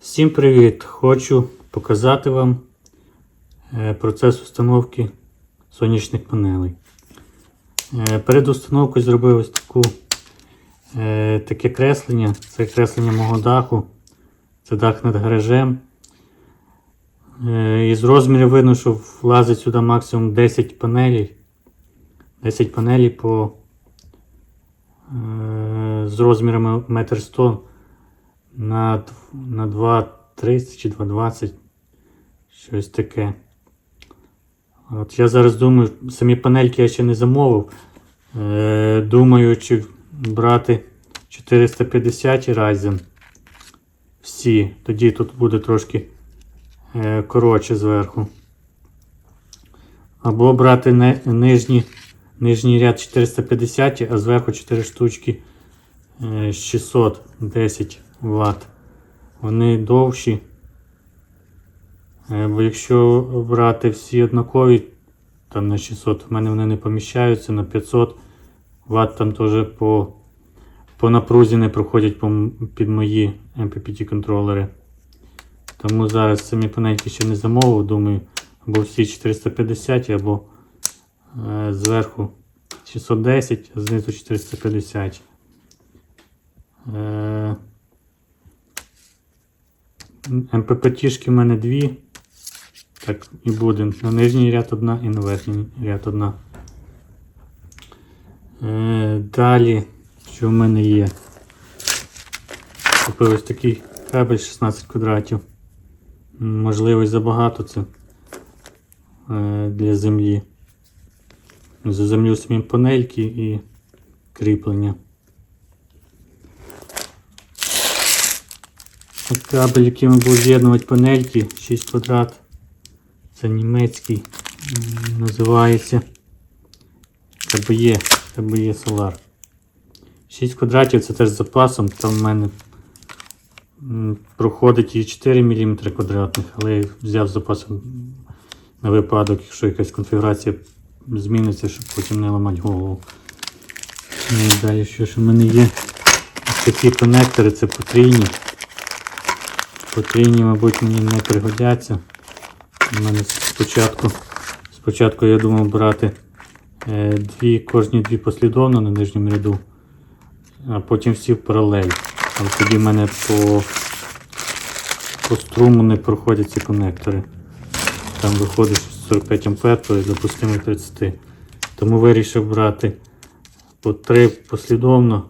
Всім привіт! Хочу показати вам е, процес установки сонячних панелей. Е, Перед установкою зробив ось таку, е, таке креслення. Це креслення мого даху. Це дах над гаражем. Е, Із розмірів видно, що влазить сюди максимум 10 панелей. 10 панелей по, з розмірами 1,1 м на, на 2,30 чи 2,20. Щось таке. От я зараз думаю, самі панельки я ще не замовив. Е, думаю, чи брати 450 Ryzen. Всі. Тоді тут буде трошки е, коротше зверху. Або брати не, нижні, нижній ряд 450, а зверху 4 штучки е, 610 Вт. Вони довші. Е, Бо якщо брати всі однакові, там на 600, в мене вони не поміщаються, на 500 Вт там теж по, по напрузі не проходять по, під мої MPPT контролери. Тому зараз самі панельки ще не замовив, думаю, або всі 450, або е, зверху 610, а знизу 450. Е, МПП-тішки в мене дві. Так і буде. На нижній ряд одна і на верхній ряд одна. Е, далі, що в мене є? Купив ось такий кабель 16 квадратів. Можливо, забагато це е, для землі. Заземлю самі панельки і кріплення. От Кабель, я буду з'єднувати панельки 6 квадрат. Це німецький. Називається КБЄ, КБЄ Solar. 6 квадратів це теж з запасом. Там в мене проходить і 4 мм квадратних, але я взяв з запасом на випадок, якщо якась конфігурація зміниться, щоб потім не ламати голову. І далі що ж у мене є? Такі конектори, це потрійні. Потрійні, мабуть, мені не пригодяться. У мене спочатку, спочатку я думав брати е, дві, кожні дві послідовно на нижньому ряду, а потім всі паралель. Але тоді в мене по, по струму не проходять ці конектори. Там виходить 45 ампер, то допустимо 30. Тому вирішив брати по три послідовно.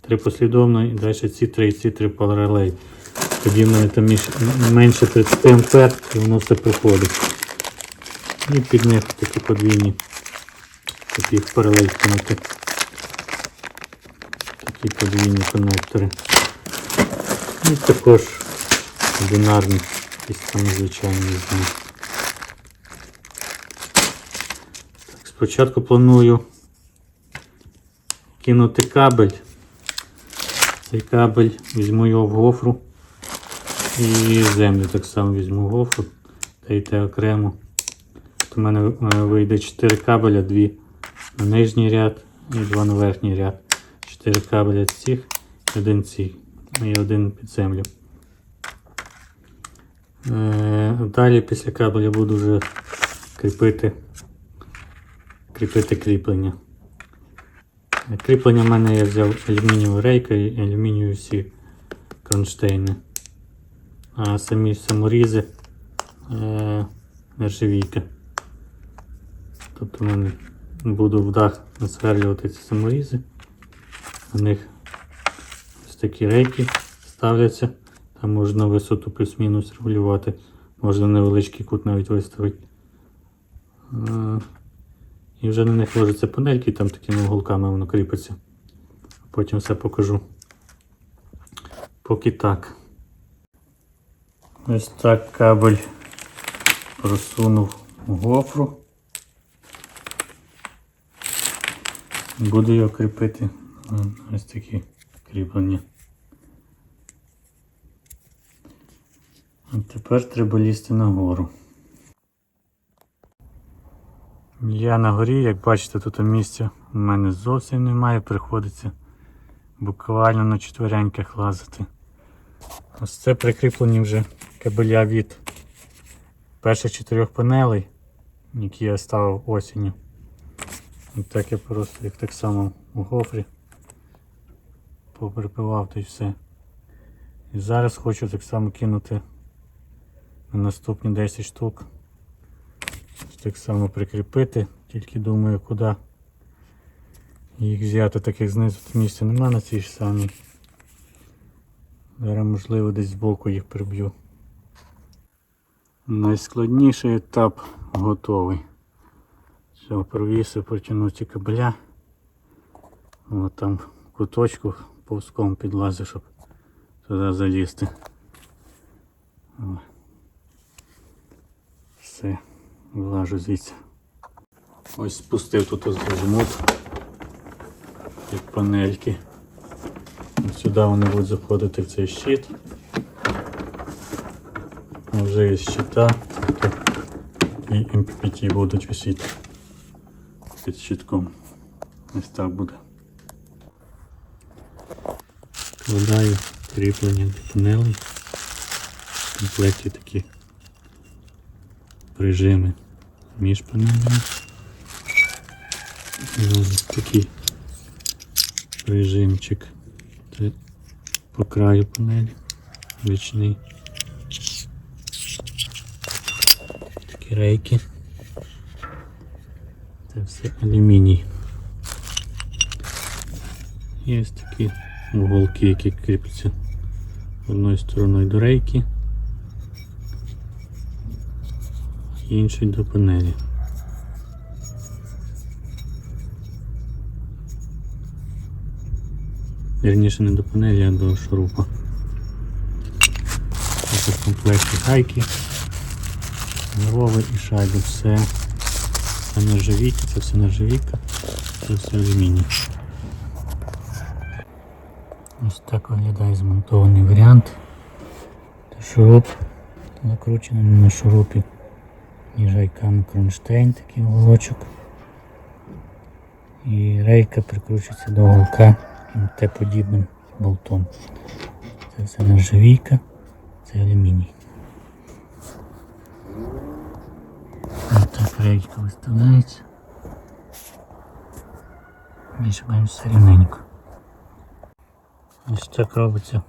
Три послідовно і далі ці три і ці три паралель. Тоді в мене там менше 30 ампер і воно все проходить. І під них такі подвійні. Такі в паралель кинути. Такі подвійні конектори. І також бінарні, якісь там звичайні знаю. Так, спочатку планую кинути кабель. Цей кабель візьму його в гофру. І землю так само візьму гофру та й те окремо. У мене е, вийде 4 кабеля, 2 на нижній ряд і 2 на верхній ряд. 4 кабеля цих, один цих і один під землю. Е, Далі після кабеля буду вже кріпити, кріпити кріплення. Кріплення в мене я взяв алюмінієву рейка і алюмінієві всі кронштейни. А самі саморізи е, нержавійка. Тобто мене буду в дах насверлювати ці саморізи. На них ось такі рейки ставляться. Там можна висоту плюс-мінус регулювати. Можна невеличкий кут навіть виставити. Е, І вже на них ложаться панельки, там такими уголками воно кріпиться. Потім все покажу. Поки так. Ось так кабель просунув гофру. Буду його кріпити. Ось такі кріплення. А тепер треба лізти нагору. Я на горі, як бачите, тут місця у мене зовсім немає, приходиться буквально на четвереньках лазити. Ось це прикріплені вже кабеля від перших чотирьох панелей, які я ставив осінню. І так я просто їх так само у гофрі поприпивав та й все. І зараз хочу так само кинути на наступні 10 штук. Ось Так само прикріпити, тільки думаю куди їх взяти, так як знизу місця нема на цій ж самій. Зараз можливо десь збоку їх приб'ю. Найскладніший етап готовий. Все, провісив, протягнув ці кабеля. От там куточку повзком підлазив, щоб туди залізти. О. Все, влажу звідси. Ось спустив тут ось жмут під панельки. Сюди вони будуть заходити в цей щит. А Вже є щита, тобто і MPPT будуть висіти під щитком. Ось так буде. Вкладаю кріплення до панелей. В комплекті такі прижими між панелями. Такий прижимчик. Це по краю панелі. Вічний. Такі рейки. Це все алюміній. Є ось такі уголки, які кріпляться одною стороною до рейки, іншою до панелі. Вірніше не до панелі, а до шурупа. Це в комплекті гайки, голови і шайби. Все, це нержавійка, це все нержавійка, це все алюміній. Ось так виглядає змонтований варіант. Шуруп накручений на шурупі ніжайками кронштейн, такий уголочок. І рейка прикручується до уголка Т-подібним болтом. Це все нержавійка, це алюміній. Ось так рейка виставляється. Більш-менш все рівненько. Ось так робиться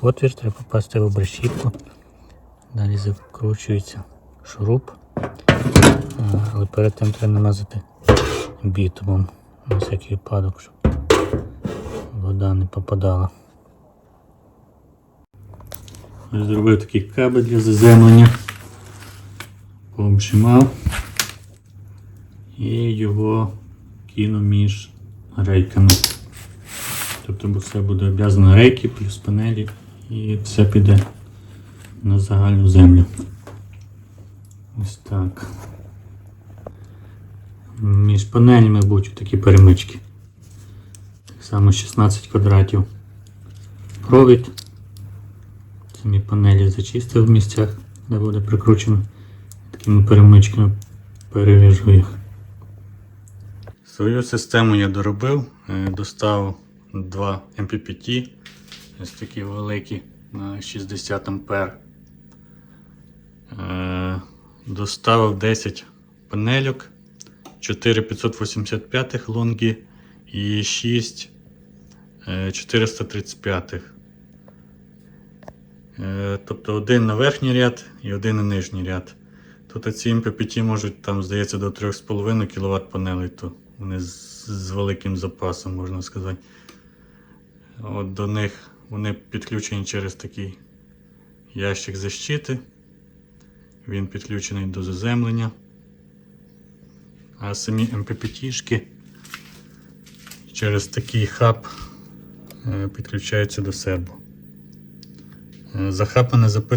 отвір, треба попасти в обрешітку. Далі закручується шуруп. Але перед тим треба намазати бітумом на всякий випадок, щоб вода не попадала. Ось Зробив такий кабель для заземлення. Пообжимав і його кинув між рейками. Тобто все буде обв'язано рейки плюс панелі і все піде на загальну землю. Ось так. Між панелями будуть такі перемички. Само 16 квадратів провід. Самі панелі зачистив в місцях, де буде прикручено. Такими перемичками перев'яжу їх. Свою систему я доробив, е, достав два MPPT, ось такі великі на 60 ампер. Е, Доставив 10 панельок, 4 585 лонгі і 6 е, 435. Е, Тобто один на верхній ряд і один на нижній ряд. Тут ці MPPT можуть там, здається, до 3,5 кВт панелей, то вони з, великим запасом, можна сказати. От до них вони підключені через такий ящик защити. Він підключений до заземлення. А самі MPPT-шки через такий хаб е, підключаються до сербу. Е, За хаб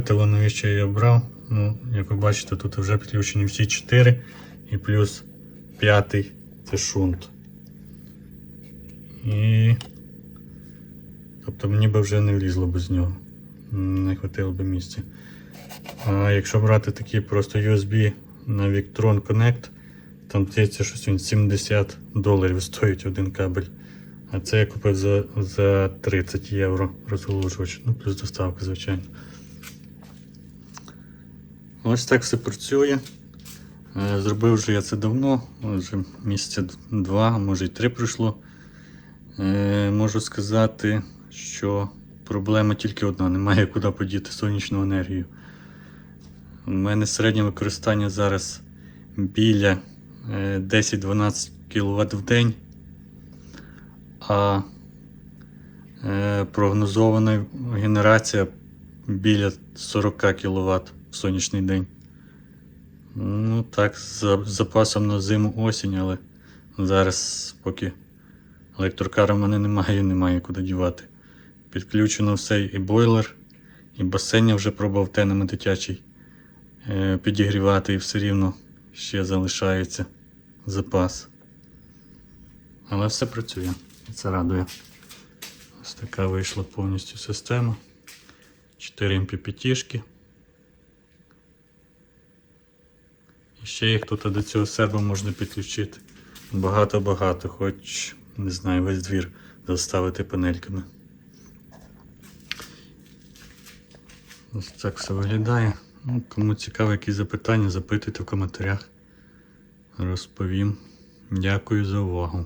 навіщо я його брав. Ну, як ви бачите, тут вже підключені всі 4 і плюс п'ятий це шунт. І Тобто мені би вже не влізло без нього. Не хватило би місця. А якщо брати такі просто USB на Victron Connect, там здається, щось він 70 доларів стоїть один кабель. А це я купив за, за 30 євро розголошувач. Ну, плюс доставка, звичайно. Ось так все працює. Е, Зробив вже я це давно, вже місяця два, може й три пройшло. Е, Можу сказати, що проблема тільки одна: немає куди подіти сонячну енергію. У мене середнє використання зараз біля е, 10-12 кВт в день, а е, прогнозована генерація біля 40 кВт в сонячний день. Ну так, з за- запасом на зиму осінь, але зараз поки електрокара в мене немає, немає куди дівати. Підключено все і бойлер, і басейн я вже пробував тенами дитячий е, підігрівати, і все рівно ще залишається запас. Але все працює. Це радує. Ось така вийшла повністю система. 4 MPPT-шки. І ще їх тут до цього серва можна підключити. Багато-багато, хоч не знаю, весь двір заставити панельками. Ось так все виглядає. Ну, кому цікаво, якісь запитання, запитуйте в коментарях. Розповім. Дякую за увагу.